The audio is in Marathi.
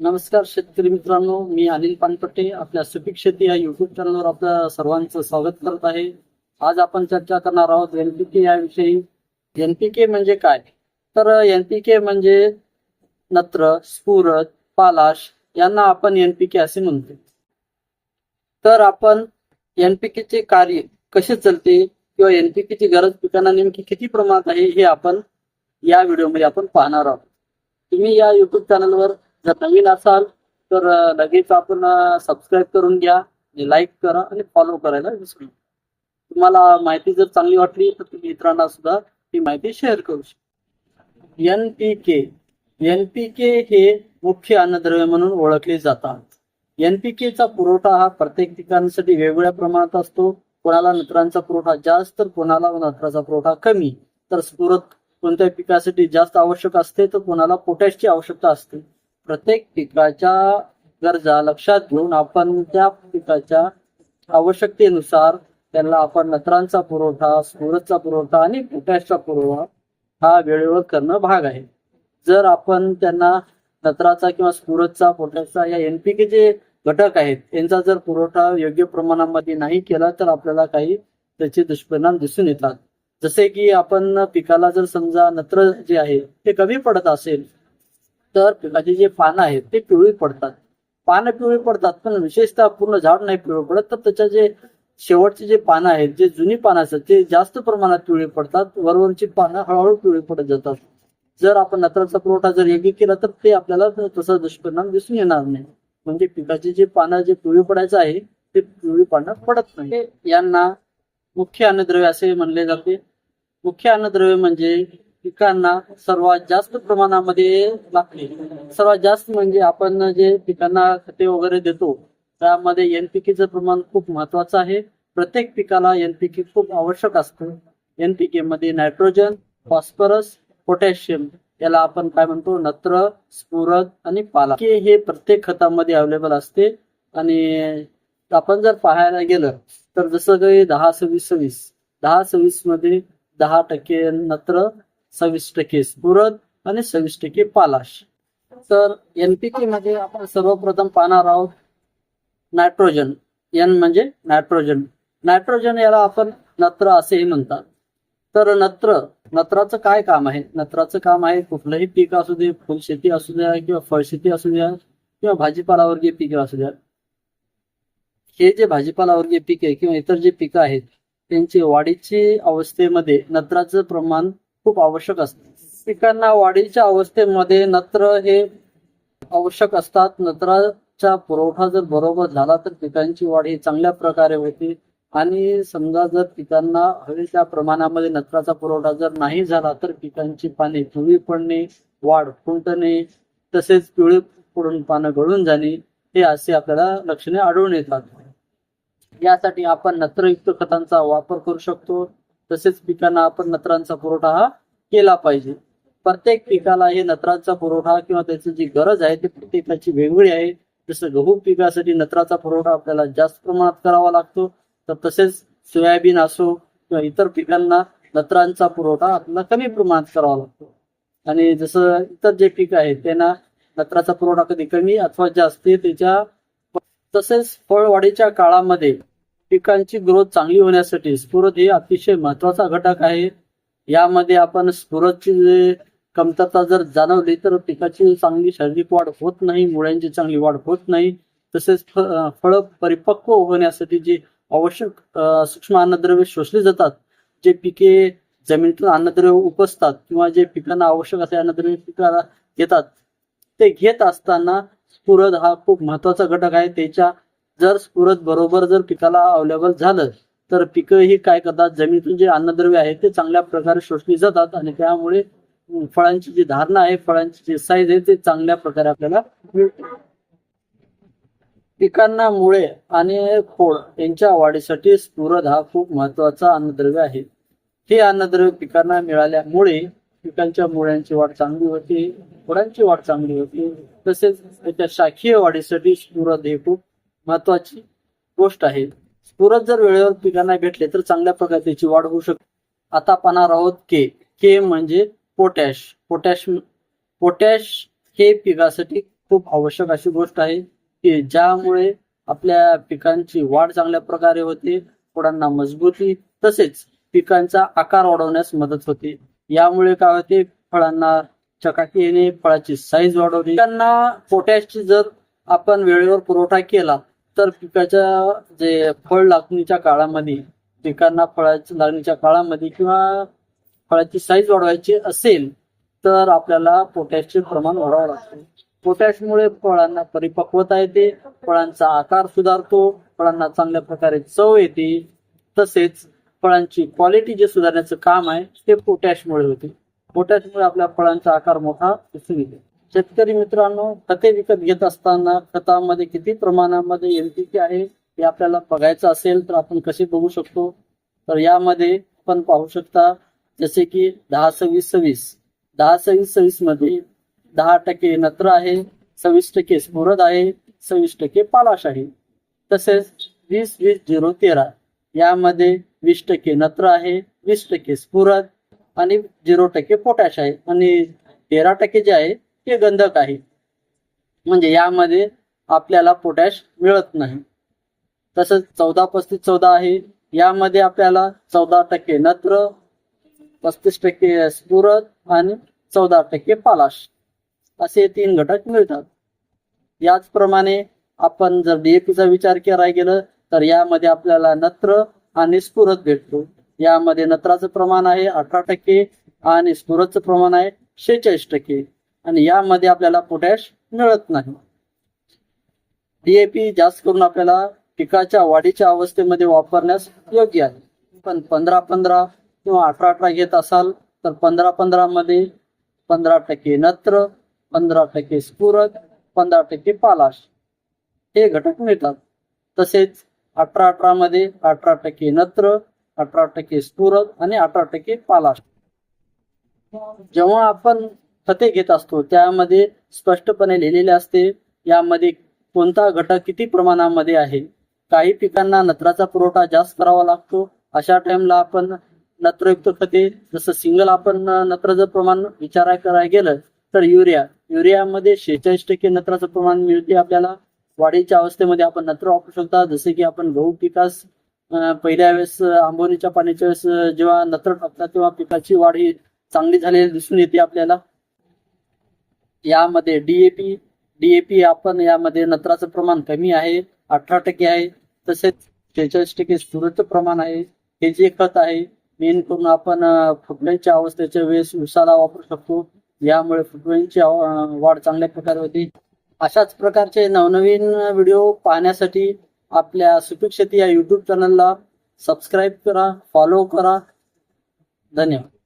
नमस्कार शेतकरी मित्रांनो मी अनिल पानपट्टे आपल्या सुपीक शेती या युट्यूब चॅनलवर आपल्या सर्वांचं स्वागत करत आहे. आज आपण चर्चा करणार आहोत एनपीके याविषयी. एनपीके म्हणजे काय? तर एनपीके म्हणजे नत्र स्फुरद पालाश यांना आपण एनपीके असे म्हणतो. तर आपण एनपीकेचे चे कार्य कसे चालते किंवा एनपीकेची ची गरज पिकांना नेमकी किती प्रमाणात आहे हे आपण या व्हिडिओमध्ये आपण पाहणार आहोत. तुम्ही या युट्यूब चॅनलवर जर नवीन असाल तर लगेच आपण सबस्क्राईब करून घ्या लाईक करा आणि फॉलो करायला विसरू तुम्हाला माहिती जर चांगली वाटली तर तुम्ही इतरांना सुद्धा ही माहिती शेअर करू शकता. N P K N P K हे मुख्य अन्नद्रव्य म्हणून ओळखले जातात. एनपीके चा पुरवठा हा प्रत्येक पिकांसाठी वेगवेगळ्या प्रमाणात असतो. कोणाला नत्रांचा पुरवठा जास्त तर कोणाला नत्राचा पुरवठा कमी. तर स्फुरत कोणत्या पिकासाठी जास्त आवश्यक असते तर कोणाला पोटॅशची आवश्यकता असते. प्रत्येक पिकाच्या गरजा लक्षात घेऊन आपण त्या पिकाच्या आवश्यकतेनुसार त्यांना आपण नत्रांचा पुरवठा स्फुरतचा पुरवठा आणि पोटॅशचा पुरवठा हा वेळेवर करणं भाग आहे. जर आपण त्यांना नत्राचा किंवा स्फुरतचा पोटॅशचा या एनपीके जे घटक आहेत यांचा जर पुरवठा योग्य प्रमाणामध्ये नाही केला तर आपल्याला काही त्याचे दुष्परिणाम दिसून येतात. जसे की आपण पिकाला जर समजा नत्र जे आहे ते कमी पडत असेल तर पिकाचे जे पानं आहेत ते पिवळी पडतात. पानं पिवळी पडतात पण विशेषतः पूर्ण झाड नाही पिवळं पडत तर त्याच्या जे शेवटचे जे पानं आहेत जे जुनी पानं असतात ते जास्त प्रमाणात पिवळी पडतात. वरवरची पानं हळूहळू पिवळी पडत जातात. जर आपण नत्राचा पुरवठा जर योग्य केला तर ते आपल्याला तसा दुष्परिणाम दिसून येणार नाही. म्हणजे पिकाची जे पानं जे पिवळी पडायचं आहे ते पिवळी पानं पडत नाही. यांना मुख्य अन्नद्रव्य असे म्हणले जाते. मुख्य अन्नद्रव्य म्हणजे पिकांना सर्वात जास्त प्रमाणामध्ये लागते. सर्वात जास्त म्हणजे आपण जे पिकांना खते वगैरे देतो त्यामध्ये एनपीकेचं प्रमाण खूप महत्वाचं आहे. प्रत्येक पिकाला एनपीके खूप आवश्यक असतं. एनपीके मध्ये नायट्रोजन फॉस्फरस पोटॅशियम याला आपण काय म्हणतो? नत्र स्फुरद आणि पाला. हे प्रत्येक खतामध्ये अवेलेबल असते. आणि आपण जर पाहायला गेलं तर जसं काही दहा सव्वीस सव्वीस दहा सव्वीसमध्ये दहा टक्के नत्र सव्वीस टक्के स्फुरद आणि सव्वीस टक्के पालाश. तर एनपीके मध्ये आपण सर्वप्रथम पाहणार आहोत नायट्रोजन. एन म्हणजे नायट्रोजन. नायट्रोजन याला आपण नत्र असेही म्हणतात. तर नत्र नत्राचं काय काम आहे? नत्राचं काम आहे कुठलंही पीक असू दे फुलशेती असू द्या किंवा फळशेती असू द्या किंवा भाजीपालावर्गीय पिके असू द्या. हे जे भाजीपालावर्गीय पीक आहे किंवा इतर जे पिकं आहेत त्यांची वाढीची अवस्थेमध्ये नत्राचं प्रमाण खूप आवश्यक असते. पिकांना वाढीच्या अवस्थेमध्ये नत्र हे आवश्यक असतात. नत्राचा पुरवठा जर बरोबर झाला तर पिकांची वाढ ही चांगल्या प्रकारे होते. आणि समजा जर पिकांना हवे त्या प्रमाणामध्ये नत्राचा पुरवठा जर नाही झाला तर पिकांची पाने धुवी पडणे वाढ फुंटणे तसेच पिवळे पडून पानं गळून जाणे हे असे आपल्याला लक्षणे आढळून येतात. यासाठी आपण नत्रयुक्त खतांचा वापर करू शकतो. तसेच पिकांना आपण नत्रांचा पुरवठा हा केला पाहिजे. प्रत्येक पिकाला हे नत्राचा पुरवठा किंवा त्याची जी गरज आहे ती प्रत्येकाची वेगवेगळी आहे. जसं गहू पिकासाठी नत्राचा पुरवठा आपल्याला जास्त प्रमाणात करावा लागतो तर तसेच सोयाबीन असो किंवा इतर पिकांना नत्रांचा पुरवठा आपल्याला कमी प्रमाणात करावा लागतो. आणि जसं इतर जे पीक आहेत त्यांना नत्राचा पुरवठा कधी कमी अथवा जास्त त्याच्या तसेच फळवाढीच्या काळामध्ये पिकांची ग्रोथ चांगली होण्यासाठी स्फुरद हे अतिशय महत्त्वाचा घटक आहे. यामध्ये आपण स्फुरदची कमतरता जर जाणवली तर पिकाची चांगली शारीरिक वाढ होत नाही मुळ्यांची चांगली वाढ होत नाही. तसेच फळ परिपक्व होण्यासाठी जे आवश्यक सूक्ष्म अन्नद्रव्ये शोषली जातात जे पिके जमिनीतून अन्नद्रव्य उपसतात किंवा जे पिकांना आवश्यक असे अन्नद्रव्य पिकाला घेतात ते घेत असताना स्फुरद हा खूप महत्त्वाचा घटक आहे. त्याच्या जर स्फुरद बरोबर जर पिकाला अवेलेबल झालं तर पिकं ही काय करतात? जमिनीतून जे अन्नद्रव्य आहे ते चांगल्या प्रकारे शोषली जातात आणि त्यामुळे फळांची जी धारणा आहे फळांची जी साईज आहे ते चांगल्या प्रकारे आपल्याला मिळते. पिकांना मुळे आणि खोड यांच्या वाढीसाठी स्फुरद हा खूप महत्त्वाचा अन्नद्रव्य आहे. हे अन्नद्रव्य पिकांना मिळाल्यामुळे पिकांच्या मुळ्यांची वाढ चांगली होती खोडांची वाढ चांगली होती. तसेच त्याच्या शाखीय वाढीसाठी स्फुरद हे खूप महत्वाची गोष्ट आहे. स्फुरद जर वेळेवर पिकांना भेटले तर चांगल्या प्रकारे त्याची वाढ होऊ शकते. आता पाहणार आहोत के के म्हणजे पोटॅश पोटॅश पोटॅश हे पिकासाठी खूप आवश्यक अशी गोष्ट आहे की ज्यामुळे आपल्या पिकांची वाढ चांगल्या प्रकारे होते फुडांना मजबूती तसेच पिकांचा आकार वाढवण्यास मदत होते. यामुळे काय होते? फळांना चकाकी येणे फळाची साईज वाढवणे. पिकांना पोटॅशची जर आपण वेळेवर पुरवठा केला तर पिकाच्या जे फळ लागणीच्या काळामध्ये पिकांना फळाच्या लागणीच्या काळामध्ये किंवा फळाची साईज वाढवायची असेल तर आपल्याला पोटॅशचे प्रमाण वाढवावं लागते. पोटॅशमुळे फळांना परिपक्वता येते फळांचा आकार सुधारतो फळांना चांगल्या प्रकारे चव येते. तसेच फळांची क्वालिटी जे सुधारण्याचं काम आहे ते पोटॅशमुळे होते. पोटॅशमुळे आपल्या फळांचा आकार मोठा दिसून येते. शेतकरी मित्रांनो खते विकत घेत असताना खतामध्ये किती प्रमाणामध्ये एनपीके आहे हे आपल्याला बघायचं असेल तर आपण कसे बघू शकतो. तर यामध्ये आपण पाहू शकता जसे की दहा सव्वीस सव्वीस. दहा सव्वीस सव्वीसमध्ये दहा टक्के नत्र आहे सव्वीस टक्के स्फुरद आहे सव्वीस टक्के पालाश आहे. तसेच वीस वीस झिरो तेरा. यामध्ये वीस टक्के नत्र आहे वीस टक्के स्फुरद आणि झिरो टक्के पोटॅश आहे. आणि तेरा टक्के जे आहे ते गंधक आहे. म्हणजे यामध्ये आपल्याला पोटॅश मिळत नाही. तसंच चौदा पस्तीस चौदा आहे. यामध्ये आपल्याला चौदा टक्के नत्र पस्तीस टक्के स्फुरद आणि चौदा टक्के पालाश. असे तीन घटक मिळतात. याचप्रमाणे आपण जर डीएपीचा विचार करायला गेलं तर यामध्ये आपल्याला नत्र आणि स्फुरत भेटतो. यामध्ये नत्राचं प्रमाण आहे अठरा टक्के आणि स्फुरतचं प्रमाण आहे शेहेचाळीस टक्के. आणि यामध्ये आपल्याला पोटॅश मिळत नाही. डीएपी जास्त करून आपल्याला पिकाच्या वाढीच्या अवस्थेमध्ये वापरण्यास योग्य आहे. पण पंधरा पंधरा किंवा अठरा अठरा घेत असाल तर पंधरा पंधरा मध्ये पंधरा टक्के नत्र पंधरा टक्के स्फुरद पंधरा टक्के पालाश हे घटक मिळतात. तसेच अठरा अठरा मध्ये अठरा टक्के नत्र अठरा टक्के स्फुरद आणि अठरा टक्के पालाश. जेव्हा आपण खते घेत असतो. त्यामध्ये स्पष्टपणे लिहिलेले असते यामध्ये कोणता घटक किती प्रमाणामध्ये आहे? काही पिकांना नत्राचा पुरवठा जास्त करावा लागतो. अशा टाइमला आपण नत्रयुक्त खते जसं सिंगल आपण नत्राचं प्रमाण विचारा करायला गेलं तर युरिया. युरियामध्ये शेहेचाळीस टक्के नत्राचं प्रमाण मिळते आपल्याला. वाढीच्या अवस्थेमध्ये आपण नत्र वापरू शकता. जसे की आपण गहू पिकास पहिल्या वेळेस आंबोलीच्या पाण्याच्या वेळेस जेव्हा नत्र टाकतात तेव्हा पिकाची वाढ ही चांगली झालेली दिसून येते आपल्याला. यामध्ये डीएपी डीएपी आपण यामध्ये नत्राचं प्रमाण कमी आहे अठरा टक्के आहे. तसेच शेहेचाळीस टक्के सुरचं प्रमाण आहे. हे जे खत आहे मेन करून आपण अं, फुटव्यांच्या अवस्थेच्या वेळेस उसाला वापरू शकतो. यामुळे फुटव्यांची वाढ चांगल्या प्रकारे होते. अशाच प्रकारचे नवनवीन व्हिडिओ पाहण्यासाठी आपल्या सुपीक शेती या युट्यूब चॅनलला सबस्क्राईब करा फॉलो करा. धन्यवाद.